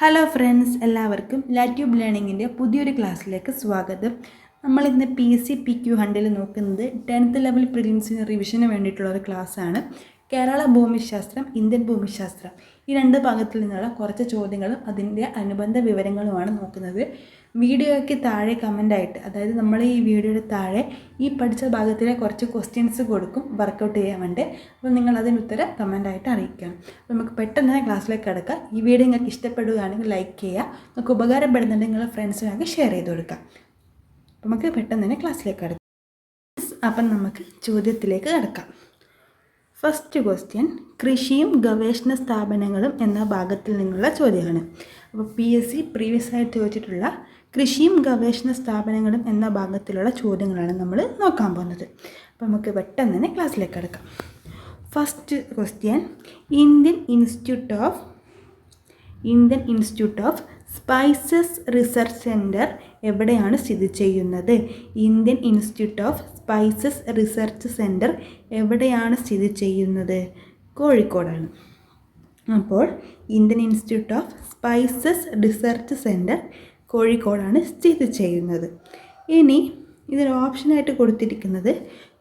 Hello friends എല്ലാവർക്കും ലാറ്റ്യൂബ് ലേണിങ്ങിന്റെ പുതിയൊരു ക്ലാസ്സിലേക്ക് സ്വാഗതം. നമ്മളിന്ന് പി സി പി ക്യു ഹണ്ടിൽ നോക്കുന്നത് ടെൻത്ത് ലെവൽ പ്രിലിംസിന് റിവിഷന് വേണ്ടിയിട്ടുള്ള ഒരു ക്ലാസ്സാണ് കേരള ഭൂമിശാസ്ത്രം ഇന്ത്യൻ ഭൂമിശാസ്ത്രം. ഈ രണ്ട് ഭാഗത്തിൽ നിന്നുള്ള കുറച്ച് ചോദ്യങ്ങളും അതിന്റെ അനുബന്ധ വിവരങ്ങളുമാണ് നോക്കുന്നത്. വീഡിയോയ്ക്ക് താഴെ കമന്റായിട്ട് അതായത് നമ്മൾ ഈ വീഡിയോയുടെ താഴെ ഈ പഠിച്ച ഭാഗത്തിലെ കുറച്ച് ക്വസ്റ്റ്യൻസ് കൊടുക്കും വർക്കൗട്ട് ചെയ്യാൻ വേണ്ടി. അപ്പോൾ നിങ്ങൾ അതിന് ഉത്തരം കമന്റായിട്ട് അറിയിക്കണം. അപ്പോൾ നമുക്ക് പെട്ടെന്ന് തന്നെ ക്ലാസ്സിലേക്ക് കിടക്കാം. ഈ വീഡിയോ നിങ്ങൾക്ക് ഇഷ്ടപ്പെടുകയാണെങ്കിൽ ലൈക്ക് ചെയ്യുക. നിങ്ങൾക്ക് ഉപകാരപ്പെടുന്നുണ്ടെങ്കിൽ നിങ്ങളുടെ ഫ്രണ്ട്സിനൊക്കെ ഷെയർ ചെയ്ത് കൊടുക്കാം അപ്പോൾ നമുക്ക് പെട്ടെന്ന് തന്നെ ക്ലാസ്സിലേക്ക് കിടക്കാം. അപ്പം നമുക്ക് ചോദ്യത്തിലേക്ക് കിടക്കാം. ഫസ്റ്റ് ക്വസ്റ്റ്യൻ കൃഷിയും ഗവേഷണ സ്ഥാപനങ്ങളും എന്ന ഭാഗത്തിൽ നിന്നുള്ള ചോദ്യമാണ്. അപ്പോൾ പി എസ് സി പ്രീവിയസ് ആയിട്ട് ചോദിച്ചിട്ടുള്ള കൃഷിയും ഗവേഷണ സ്ഥാപനങ്ങളും എന്ന ഭാഗത്തിലുള്ള ചോദ്യങ്ങളാണ് നമ്മൾ നോക്കാൻ പോകുന്നത്. അപ്പോൾ നമുക്ക് പെട്ടെന്ന് തന്നെ ക്ലാസ്സിലേക്ക് കിടക്കാം. First question Indian Institute of Indian Institute of Spices Research Centre എവിടെയാണ് സ്ഥിതി ചെയ്യുന്നത്? Indian Institute of Spices Research Centre എവിടെയാണ് സ്ഥിതി ചെയ്യുന്നത്? കോഴിക്കോടാണ്. അപ്പോൾ Indian Institute of Spices Research Centre കോഴിക്കോടാണ് സ്ഥിതി ചെയ്യുന്നത്. ഇനി ഇതൊരു ഓപ്ഷനായിട്ട് കൊടുത്തിരിക്കുന്നത്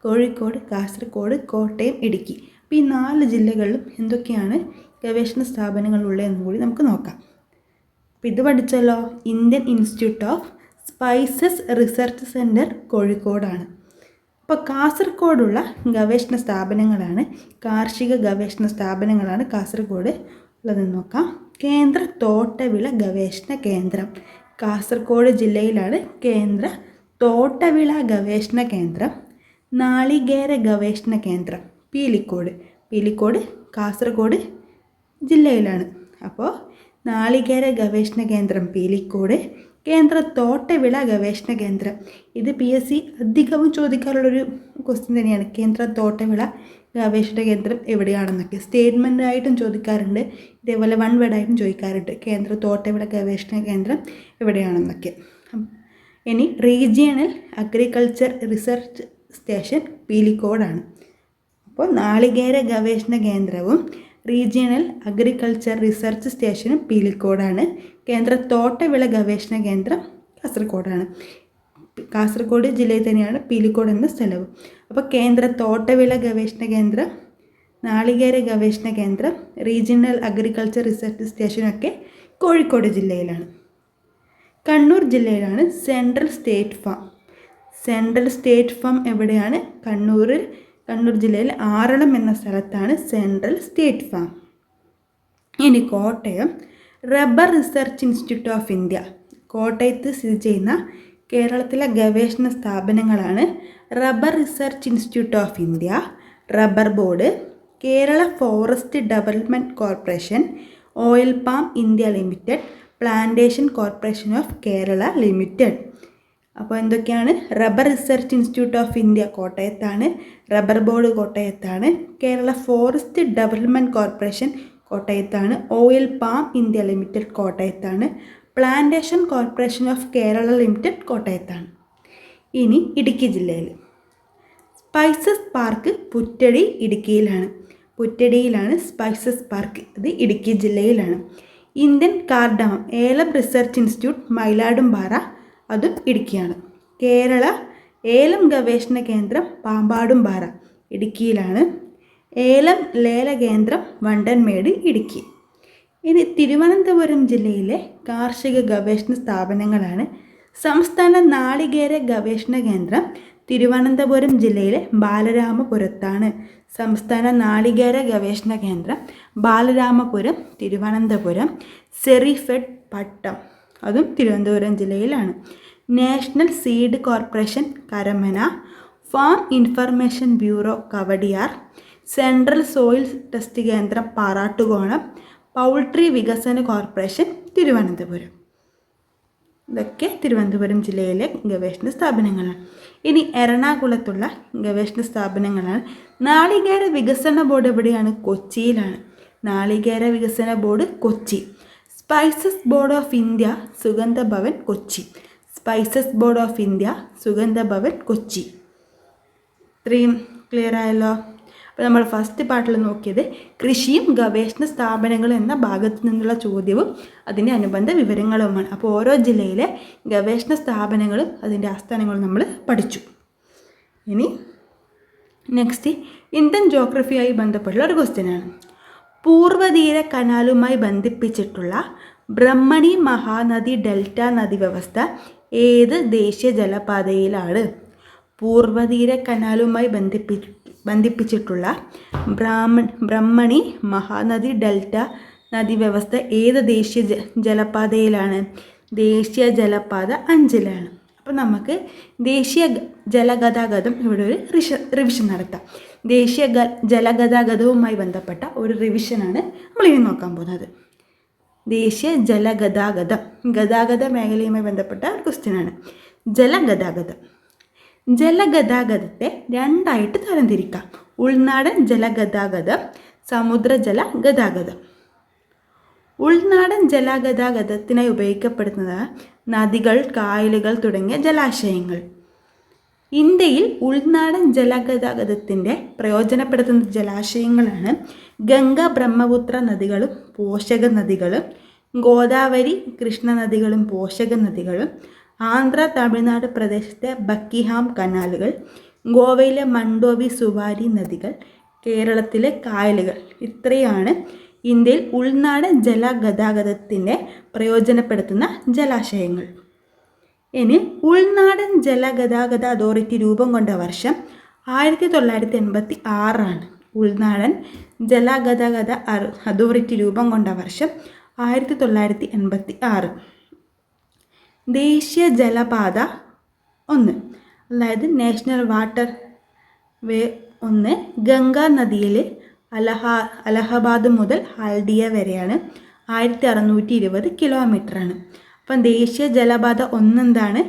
കോഴിക്കോട് കാസർഗോഡ് കോട്ടയം ഇടുക്കി. അപ്പോൾ ഈ നാല് ജില്ലകളിലും എന്തൊക്കെയാണ് ഗവേഷണ സ്ഥാപനങ്ങൾ ഉള്ളതെന്നും കൂടി നമുക്ക് നോക്കാം. അപ്പോൾ ഇത് പഠിച്ചല്ലോ. Indian Institute of Spices Research Centre കോഴിക്കോടാണ്. അപ്പോൾ കാസർഗോഡുള്ള ഗവേഷണ സ്ഥാപനങ്ങളാണ് കാർഷിക ഗവേഷണ സ്ഥാപനങ്ങളാണ് കാസർഗോഡ് ഉള്ളതെന്ന് നോക്കാം. കേന്ദ്ര തോട്ടവിള ഗവേഷണ കേന്ദ്രം. കാസർഗോഡ് ജില്ലയിലാണ് കേന്ദ്ര തോട്ടവിള ഗവേഷണ കേന്ദ്രം. നാളികേര ഗവേഷണ കേന്ദ്രം പീലിക്കോട്. പീലിക്കോട് കാസർഗോഡ് ജില്ലയിലാണ്. അപ്പോൾ നാളികേര ഗവേഷണ കേന്ദ്രം പീലിക്കോട് കേന്ദ്ര തോട്ടവിള ഗവേഷണ കേന്ദ്രം. ഇത് പി എസ് സി അധികവും ചോദിക്കാറുള്ളൊരു ക്വസ്റ്റ്യൻ തന്നെയാണ്. കേന്ദ്ര തോട്ടവിള ഗവേഷണ കേന്ദ്രം എവിടെയാണെന്നൊക്കെ സ്റ്റേറ്റ്മെന്റ് ആയിട്ടും ചോദിക്കാറുണ്ട്. ഇതേപോലെ വൺ വേർഡായിട്ടും ചോദിക്കാറുണ്ട്. കേന്ദ്ര തോട്ടവിള ഗവേഷണ കേന്ദ്രം എവിടെയാണെന്നൊക്കെ. ഇനി റീജിയണൽ അഗ്രികൾച്ചർ റിസർച്ച് സ്റ്റേഷൻ പീലിക്കോടാണ്. അപ്പോൾ നാളികേര ഗവേഷണ കേന്ദ്രവും റീജിയണൽ അഗ്രികൾച്ചർ റിസർച്ച് സ്റ്റേഷനും പീലിക്കോടാണ്. കേന്ദ്ര തോട്ടവിള ഗവേഷണ കേന്ദ്രം കാസർഗോഡാണ്. കാസർഗോഡ് ജില്ലയിൽ തന്നെയാണ് പീലിക്കോട് എന്ന സ്ഥലവും. അപ്പോൾ കേന്ദ്ര തോട്ടവിള ഗവേഷണ കേന്ദ്രം നാളികേര ഗവേഷണ കേന്ദ്രം റീജിയണൽ അഗ്രികൾച്ചർ റിസർച്ച് സ്റ്റേഷനൊക്കെ കോഴിക്കോട് ജില്ലയിലാണ്. കണ്ണൂർ ജില്ലയിലാണ് Central State Farm Central State Farm എവിടെയാണ്? കണ്ണൂരിൽ കണ്ണൂർ ജില്ലയിൽ ആറളം എന്ന സ്ഥലത്താണ് സെൻട്രൽ സ്റ്റേറ്റ് ഫാം. ഇനി Kottayam rubber research institute of India. കോട്ടയത്ത് സ്ഥിതി ചെയ്യുന്ന കേരളത്തിലെ ഗവേഷണ സ്ഥാപനങ്ങളാണ് rubber research institute of India rubber board Kerala forest development corporation oil palm India limited plantation corporation of Kerala limited. അപ്പോൾ എന്തൊക്കെയാണ്? Rubber research institute of India കോട്ടയത്താണ്. Rubber board കോട്ടയത്താണ്. Kerala forest development corporation കോട്ടയത്താണ്. Oil palm India limited കോട്ടയത്താണ്. Plantation corporation of Kerala limited കോട്ടയത്താണ്. ഇനി ഇടുക്കി ജില്ലയിൽ. Spices park Puttady ഇടുക്കിയിലാണ്. പുറ്റടിയിലാണ് spices park ഇത് ഇടുക്കി ജില്ലയിലാണ്. Indian cardamom ഏലം research institute Mayiladumpara അതും ഇടുക്കിയാണ്. കേരള ഏലം ഗവേഷണ കേന്ദ്രം പാമ്പാടുംപാറ ഇടുക്കിയിലാണ്. ഏലം ലേല കേന്ദ്രം വണ്ടൻമേട് ഇടുക്കി. ഇനി തിരുവനന്തപുരം ജില്ലയിലെ കാർഷിക ഗവേഷണ സ്ഥാപനങ്ങളാണ്. സംസ്ഥാന നാളികേര ഗവേഷണ കേന്ദ്രം തിരുവനന്തപുരം ജില്ലയിലെ ബാലരാമപുരത്താണ്. സംസ്ഥാന നാളികേര ഗവേഷണ കേന്ദ്രം ബാലരാമപുരം തിരുവനന്തപുരം സെറിഫെഡ് പട്ടം. അതും തിരുവനന്തപുരം ജില്ലയിലാണ്. National Seed Corporation Karamana Farm Information Bureau Kowdiar Central Soil Test കേന്ദ്രം പാറാട്ടുകോണം പൗൾട്രി വികസന കോർപ്പറേഷൻ തിരുവനന്തപുരം. ഇതൊക്കെ തിരുവനന്തപുരം ജില്ലയിലെ ഗവേഷണ സ്ഥാപനങ്ങളാണ്. ഇനി എറണാകുളത്തുള്ള ഗവേഷണ സ്ഥാപനങ്ങളാണ്. നാളികേര വികസന ബോർഡ് എവിടെയാണ്? കൊച്ചിയിലാണ്. നാളികേര വികസന board Kochi. Spices Board of India Sugandha Bhavan Kochi Spices Board of India Sugandha Bhavan Kochi ഇത്രയും ക്ലിയർ ആയല്ലോ? അപ്പോൾ നമ്മൾ ഫസ്റ്റ് പാർട്ടിൽ നോക്കിയത് കൃഷിയും ഗവേഷണ സ്ഥാപനങ്ങളും എന്ന ഭാഗത്തു നിന്നുള്ള ചോദ്യവും അതിന്റെ അനുബന്ധ വിവരങ്ങളുമാണ്. അപ്പോൾ ഓരോ ജില്ലയിലെ ഗവേഷണ സ്ഥാപനങ്ങളും അതിന്റെ ആസ്ഥാനങ്ങളും നമ്മൾ പഠിച്ചു. ഇനി നെക്സ്റ്റ് ഇന്ത്യൻ ജോഗ്രഫിയായി ബന്ധപ്പെട്ടുള്ള ഒരു ക്വസ്റ്റ്യനാണ് പൂർവതീര കനാലുമായി ബന്ധിപ്പിച്ചിട്ടുള്ള ബ്രഹ്മണി മഹാനദി ഡെൽറ്റ നദി വ്യവസ്ഥ ഏത് ദേശീയ ജലപാതയിലാണ്? പൂർവതീര കനാലുമായി ബന്ധിപ്പി ബന്ധിപ്പിച്ചിട്ടുള്ള ബ്രാഹ്മ ബ്രഹ്മണി മഹാനദി ഡെൽറ്റ നദി വ്യവസ്ഥ ഏത് ദേശീയ ജലപാതയിലാണ്? ദേശീയ ജലപാത അഞ്ചിലാണ്. അപ്പോൾ നമുക്ക് ദേശീയ ജലഗതാഗതം ഇവിടെ ഒരു റിഷ റിവിഷൻ നടത്താം. ദേശീയ ജലഗതാഗതവുമായി ബന്ധപ്പെട്ട ഒരു റിവിഷനാണ് നമ്മൾ ഇനി നോക്കാൻ പോകുന്നത്. ദേശീയ ജലഗതാഗതം ഗതാഗത മേഖലയുമായി ബന്ധപ്പെട്ട ഒരു ക്വസ്റ്റ്യനാണ് ജലഗതാഗതം. ജലഗതാഗതത്തെ രണ്ടായിട്ട് തരംതിരിക്കാം ഉൾനാടൻ ജലഗതാഗതം സമുദ്രജല ഗതാഗതം. ഉൾനാടൻ ജലഗതാഗതത്തിനായി ഉപയോഗിക്കപ്പെടുന്നത് നദികൾ കായലുകൾ തുടങ്ങിയ ജലാശയങ്ങൾ. ഇന്ത്യയിൽ ഉൾനാടൻ ജലഗതാഗതത്തിന്റെ പ്രയോജനപ്പെടുത്തുന്ന ജലാശയങ്ങളാണ് ഗംഗ ബ്രഹ്മപുത്ര നദികളും പോഷക നദികളും ഗോദാവരി കൃഷ്ണ നദികളും പോഷക നദികളും ആന്ധ്ര തമിഴ്നാട് പ്രദേശത്തെ ബക്കിഹാം കനാലുകൾ ഗോവയിലെ മണ്ടോവി സുവാരി നദികൾ കേരളത്തിലെ കായലുകൾ. ഇത്രയാണ് ഇന്ത്യയിൽ ഉൾനാടൻ ജലഗതാഗതത്തിന്റെ പ്രയോജനപ്പെടുത്തുന്ന ജലാശയങ്ങൾ. ഇനി ഉൾനാടൻ ജലഗതാഗത അതോറിറ്റി രൂപം കൊണ്ട വർഷം ആയിരത്തി തൊള്ളായിരത്തി എൺപത്തി ആറാണ് ഉൾനാടൻ ജലഗതാഗത അതോറിറ്റി രൂപം കൊണ്ട വർഷം ആയിരത്തി തൊള്ളായിരത്തി എൺപത്തി ആറ് ദേശീയ ജലപാത ഒന്ന്. അതായത് നാഷണൽ വാട്ടർ വേ ഒന്ന് ഗംഗാ നദിയിൽ അലഹ അലഹബാദ് മുതൽ ഹാൽഡിയ വരെയാണ്. ആയിരത്തി അറുന്നൂറ്റി ഇരുപത് കിലോമീറ്ററാണ്. അപ്പം ദേശീയ ജലപാത ഒന്നെന്താണ്?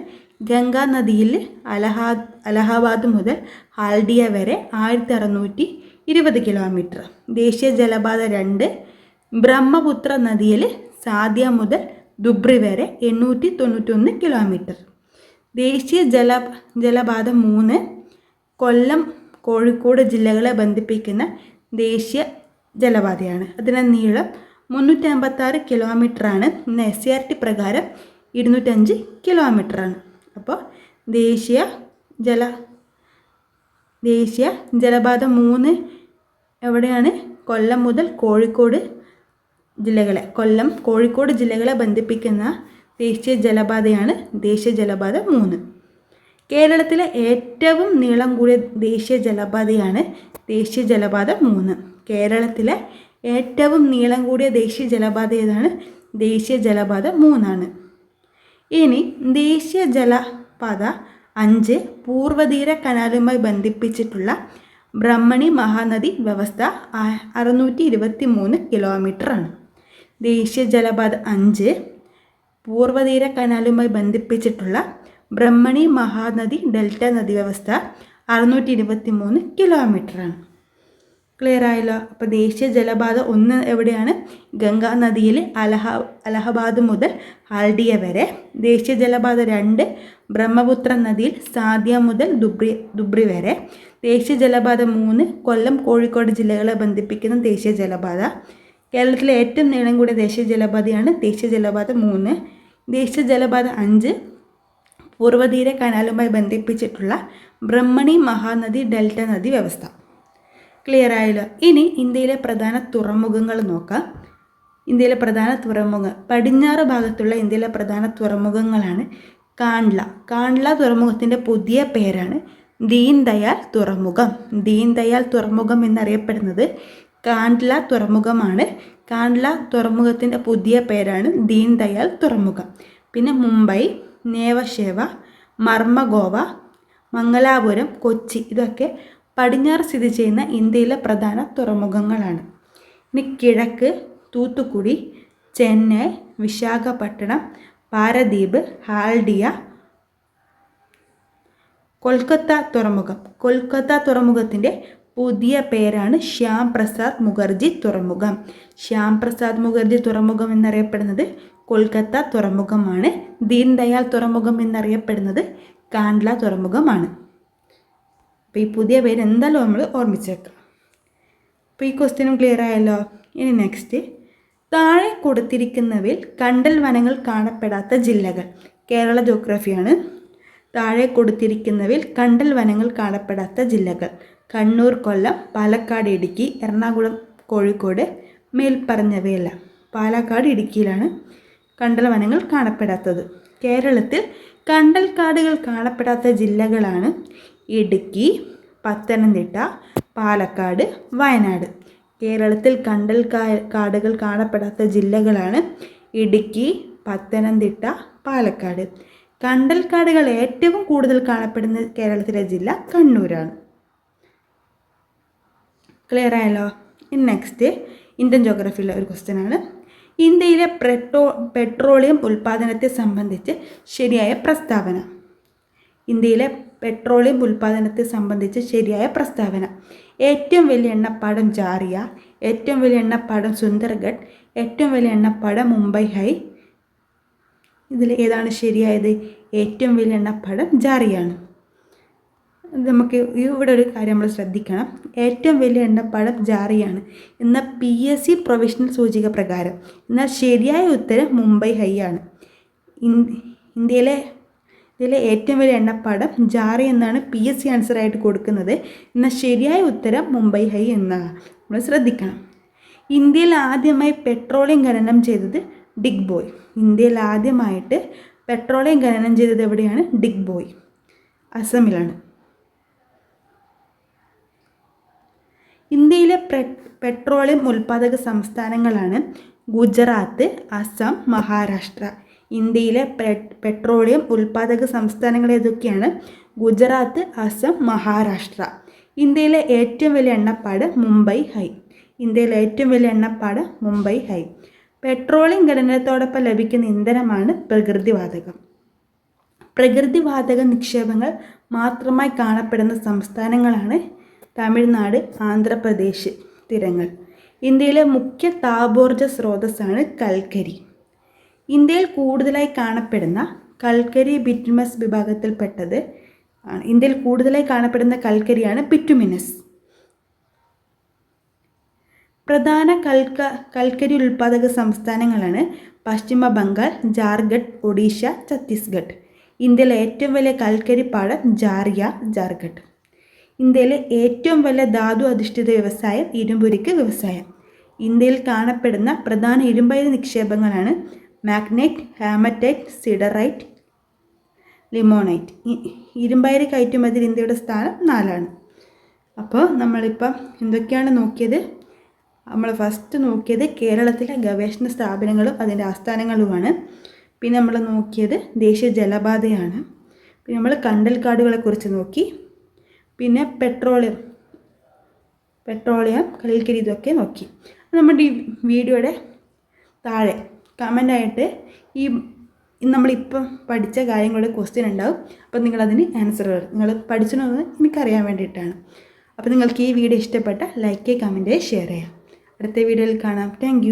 ഗംഗാ നദിയിൽ അലഹാ അലഹബാദ് മുതൽ ഹാൽഡിയ വരെ ആയിരത്തി അറുന്നൂറ്റി ഇരുപത് കിലോമീറ്റർ. ദേശീയ ജലപാത രണ്ട് ബ്രഹ്മപുത്ര നദിയിൽ സാദ്യ മുതൽ ദുബ്രി വരെ എണ്ണൂറ്റി തൊണ്ണൂറ്റൊന്ന് കിലോമീറ്റർ. ദേശീയ ജല ജലപാത മൂന്ന് കൊല്ലം കോഴിക്കോട് ജില്ലകളെ ബന്ധിപ്പിക്കുന്ന ദേശീയ ജലപാതയാണ്. അതിന്റെ നീളം മുന്നൂറ്റി അമ്പത്താറ് കിലോമീറ്ററാണ്. ഇന്ന് എസ് സി ആർ ടി പ്രകാരം ഇരുന്നൂറ്റഞ്ച് കിലോമീറ്ററാണ്. അപ്പോൾ ദേശീയ ജല ദേശീയ ജലപാത മൂന്ന് എവിടെയാണ്? കൊല്ലം മുതൽ കോഴിക്കോട് ജില്ലകളെ കൊല്ലം കോഴിക്കോട് ജില്ലകളെ ബന്ധിപ്പിക്കുന്ന ദേശീയ ജലപാതയാണ് ദേശീയ ജലപാത മൂന്ന്. കേരളത്തിലെ ഏറ്റവും നീളം കൂടിയ ദേശീയ ജലപാതയാണ് ദേശീയ ജലപാത മൂന്ന്. കേരളത്തിലെ ഏറ്റവും നീളം കൂടിയ ദേശീയ ജലപാത ഏതാണ്? ദേശീയ ജലപാത മൂന്നാണ്. ഇനി ദേശീയ ജലപാത അഞ്ച് പൂർവതീര കനാലുമായി ബന്ധിപ്പിച്ചിട്ടുള്ള ബ്രഹ്മണി മഹാനദി വ്യവസ്ഥ അറുന്നൂറ്റി ഇരുപത്തി മൂന്ന് കിലോമീറ്ററാണ്. ദേശീയ ജലപാത അഞ്ച് പൂർവതീര കനാലുമായി ബന്ധിപ്പിച്ചിട്ടുള്ള ബ്രഹ്മണി മഹാനദി ഡെൽറ്റ നദി വ്യവസ്ഥ അറുന്നൂറ്റി ഇരുപത്തി മൂന്ന് കിലോമീറ്ററാണ്. ക്ലിയർ ആയല്ലോ? അപ്പോൾ ദേശീയ ജലപാത ഒന്ന് എവിടെയാണ്? ഗംഗാ നദിയിൽ അലഹ അലഹബാദ് മുതൽ ഹാൽഡിയ വരെ. ദേശീയ ജലപാത രണ്ട് ബ്രഹ്മപുത്ര നദിയിൽ സാദ്യ മുതൽ ദുബ്രി ദുബ്രി വരെ. ദേശീയ ജലപാത മൂന്ന് കൊല്ലം കോഴിക്കോട് ജില്ലകളെ ബന്ധിപ്പിക്കുന്ന ദേശീയ ജലപാത. കേരളത്തിലെ ഏറ്റവും നീളം കൂടിയ ദേശീയ ജലപാതയാണ് ദേശീയ ജലപാത മൂന്ന്. ദേശീയ ജലപാത അഞ്ച് പൂർവതീര കനാലുമായി ബന്ധിപ്പിച്ചിട്ടുള്ള ബ്രഹ്മണി മഹാനദി ഡെൽറ്റ നദി വ്യവസ്ഥ. ക്ലിയർ ആയല്ലോ? ഇനി ഇന്ത്യയിലെ പ്രധാന തുറമുഖങ്ങൾ നോക്കാം. ഇന്ത്യയിലെ പ്രധാന തുറമുഖം പടിഞ്ഞാറ് ഭാഗത്തുള്ള ഇന്ത്യയിലെ പ്രധാന തുറമുഖങ്ങളാണ് കാൺല. കാൺല തുറമുഖത്തിന്റെ പുതിയ പേരാണ് ദീൻ ദയാൽ തുറമുഖം. ദീൻ ദയാൽ തുറമുഖം എന്നറിയപ്പെടുന്നത് കാൺല തുറമുഖമാണ്. കാൺല തുറമുഖത്തിന്റെ പുതിയ പേരാണ് ദീൻ ദയാൽ തുറമുഖം. പിന്നെ മുംബൈ നേവശേവ മർമ്മഗോവ മംഗലാപുരം കൊച്ചി ഇതൊക്കെ പടിഞ്ഞാറ് സ്ഥിതി ചെയ്യുന്ന ഇന്ത്യയിലെ പ്രധാന തുറമുഖങ്ങളാണ്. ഇനി കിഴക്ക് തൂത്തുക്കുടി ചെന്നൈ വിശാഖപട്ടണം പാരദ്വീപ് ഹാൽഡിയ. കൊൽക്കത്ത തുറമുഖം. കൊൽക്കത്ത തുറമുഖത്തിന്റെ പുതിയ പേരാണ് ശ്യാം പ്രസാദ് മുഖർജി തുറമുഖം. ശ്യാം പ്രസാദ് മുഖർജി തുറമുഖം എന്നറിയപ്പെടുന്നത് കൊൽക്കത്ത തുറമുഖമാണ്. ദീൻ ദയാൽ തുറമുഖം എന്നറിയപ്പെടുന്നത് കാണ്ട്ല തുറമുഖമാണ്. അപ്പോൾ ഈ പുതിയ പേര് എന്തായാലും നമ്മൾ ഓർമ്മിച്ചേക്കാം. അപ്പോൾ ഈ ക്വസ്റ്റ്യനും ക്ലിയർ ആയല്ലോ? ഇനി നെക്സ്റ്റ് താഴെ കൊടുത്തിരിക്കുന്നവയിൽ കണ്ടൽ വനങ്ങൾ കാണപ്പെടാത്ത ജില്ലകൾ. കേരള ജോഗ്രഫിയാണ് താഴെ കൊടുത്തിരിക്കുന്നവയിൽ കണ്ടൽ വനങ്ങൾ കാണപ്പെടാത്ത ജില്ലകൾ. കണ്ണൂർ കൊല്ലം പാലക്കാട് ഇടുക്കി എറണാകുളം കോഴിക്കോട് മേൽപ്പറഞ്ഞവയല്ല. പാലക്കാട് ഇടുക്കിയിലാണ്. കണ്ടൽ വനങ്ങൾ കാണപ്പെടാത്തത്. കേരളത്തിൽ കണ്ടൽ കാടുകൾ കാണപ്പെടാത്ത ജില്ലകളാണ് ഇടുക്കി പത്തനംതിട്ട പാലക്കാട് വയനാട്. കേരളത്തിൽ കണ്ടൽ കാടുകൾ കാണപ്പെടാത്ത ജില്ലകളാണ് ഇടുക്കി പത്തനംതിട്ട പാലക്കാട്. കണ്ടൽ കാടുകൾ ഏറ്റവും കൂടുതൽ കാണപ്പെടുന്ന കേരളത്തിലെ ജില്ല കണ്ണൂരാണ്. ക്ലിയർ ആയല്ലോ? ഇനി നെക്സ്റ്റ് ഇന്ത്യൻ ജോഗ്രഫിയിലെ ഒരു ക്വസ്റ്റ്യൻ ആണ്. ഇന്ത്യയിലെ പെട്രോ പെട്രോളിയം ഉൽപ്പാദനത്തെ സംബന്ധിച്ച് ശരിയായ പ്രസ്താവന. ഇന്ത്യയിലെ പെട്രോളിയം ഉൽപ്പാദനത്തെ സംബന്ധിച്ച് ശരിയായ പ്രസ്താവന. ഏറ്റവും വലിയ എണ്ണപ്പാടം ജാറിയ ഏറ്റവും വലിയ എണ്ണപ്പാടം സുന്ദർഗഡ് ഏറ്റവും വലിയ എണ്ണപ്പാടം മുംബൈ ഹൈ. ഇതിൽ ഏതാണ് ശരിയായത്? ഏറ്റവും വലിയ എണ്ണപ്പാടം ജാറിയാണ്. നമുക്ക് ഇവിടെ ഒരു കാര്യം നമ്മൾ ശ്രദ്ധിക്കണം. ഏറ്റവും വലിയ എണ്ണപ്പാടം ജാറിയാണ്. എന്നാൽ പി എസ് സി പ്രൊവിഷണൽ സൂചിക പ്രകാരം. എന്നാൽ ശരിയായ ഉത്തരം മുംബൈ ഹൈ ആണ്. ഇന്ത്യയിലെ ഇതിലെ ഏറ്റവും വലിയ എണ്ണപ്പാടം ജാറി എന്നാണ് പി എസ് സി ആൻസറായിട്ട് കൊടുക്കുന്നത്. എന്നാൽ ശരിയായ ഉത്തരം മുംബൈ ഹൈ എന്നാണ് നമ്മൾ ശ്രദ്ധിക്കണം. ഇന്ത്യയിൽ ആദ്യമായി പെട്രോളിയം ഖനനം ചെയ്തത് ഡിഗ് ബോയ് ഇന്ത്യയിൽ ആദ്യമായിട്ട് പെട്രോളിയം ഖനനം ചെയ്തത് എവിടെയാണ്? ഡിഗ് ബോയ് അസമിലാണ്. ഇന്ത്യയിലെ പെട്രോളിയം ഉൽപ്പാദക സംസ്ഥാനങ്ങളാണ് ഗുജറാത്ത് അസം മഹാരാഷ്ട്ര. ഇന്ത്യയിലെ പെട്രോളിയം ഉൽപ്പാദക സംസ്ഥാനങ്ങൾ ഏതൊക്കെയാണ്? ഗുജറാത്ത് അസം മഹാരാഷ്ട്ര. ഇന്ത്യയിലെ ഏറ്റവും വലിയ എണ്ണപ്പാട് മുംബൈ ഹൈ. ഇന്ത്യയിലെ ഏറ്റവും വലിയ എണ്ണപ്പാട് മുംബൈ ഹൈ. പെട്രോളിയം ഖനനത്തോടൊപ്പം ലഭിക്കുന്ന ഇന്ധനമാണ് പ്രകൃതിവാതകം. പ്രകൃതിവാതക നിക്ഷേപങ്ങൾ മാത്രമായി കാണപ്പെടുന്ന സംസ്ഥാനങ്ങളാണ് തമിഴ്നാട് ആന്ധ്രാപ്രദേശ് തീരങ്ങൾ. ഇന്ത്യയിലെ മുഖ്യ താപോർജ സ്രോതസ്സാണ് കൽക്കരി. ഇന്ത്യയിൽ കൂടുതലായി കാണപ്പെടുന്ന കൽക്കരി ബിറ്റുമസ് വിഭാഗത്തിൽപ്പെട്ടത് ആണ് ഇന്ത്യയിൽ കൂടുതലായി കാണപ്പെടുന്ന കൽക്കരിയാണ് പിറ്റുമിനസ്. പ്രധാന കൽക്ക കൽക്കരി ഉൽപ്പാദക സംസ്ഥാനങ്ങളാണ് പശ്ചിമ ബംഗാൾ ജാർഖണ്ഡ് ഒഡീഷ ഛത്തീസ്ഗഡ്. ഇന്ത്യയിലെ ഏറ്റവും വലിയ കൽക്കരി പാടം ജാറിയ ജാർഖണ്ഡ്. ഇന്ത്യയിലെ ഏറ്റവും വലിയ ധാതു അധിഷ്ഠിത വ്യവസായം ഇരുമ്പുരുക്ക് വ്യവസായം. ഇന്ത്യയിൽ കാണപ്പെടുന്ന പ്രധാന ഇരുമ്പയിര് നിക്ഷേപങ്ങളാണ് മാഗ്നൈറ്റ് ഹാമറ്റൈറ്റ് സിഡറൈറ്റ് ലിമോണൈറ്റ്. ഇരുമ്പയിര് കയറ്റുമതിയിൽ ഇന്ത്യയുടെ സ്ഥാനം നാലാണ്. അപ്പോൾ നമ്മളിപ്പം എന്തൊക്കെയാണ് നോക്കിയത്? നമ്മൾ ഫസ്റ്റ് നോക്കിയത് കേരളത്തിലെ ഗവേഷണ സ്ഥാപനങ്ങളും അതിന്റെ ആസ്ഥാനങ്ങളുമാണ്. പിന്നെ നമ്മൾ നോക്കിയത് ദേശീയ ജലപാതയാണ്. പിന്നെ നമ്മൾ കണ്ടൽക്കാടുകളെക്കുറിച്ച് നോക്കി. പിന്നെ പെട്രോളിയം പെട്രോളിയം കൽക്കരി ഇതൊക്കെ നോക്കി. നമ്മുടെ ഈ വീഡിയോയുടെ താഴെ കമന്റായിട്ട് ഈ നമ്മളിപ്പം പഠിച്ച കാര്യങ്ങളുടെ ക്വസ്റ്റ്യൻ ഉണ്ടാവും. അപ്പോൾ നിങ്ങളതിന് ആൻസർ നിങ്ങൾ പഠിച്ചണമെന്ന് എനിക്കറിയാൻ വേണ്ടിയിട്ടാണ്. അപ്പോൾ നിങ്ങൾക്ക് ഈ വീഡിയോ ഇഷ്ടപ്പെട്ട ലൈക്ക് കമന്റ് ഷെയർ ചെയ്യാം. അടുത്ത വീഡിയോയിൽ കാണാം. താങ്ക്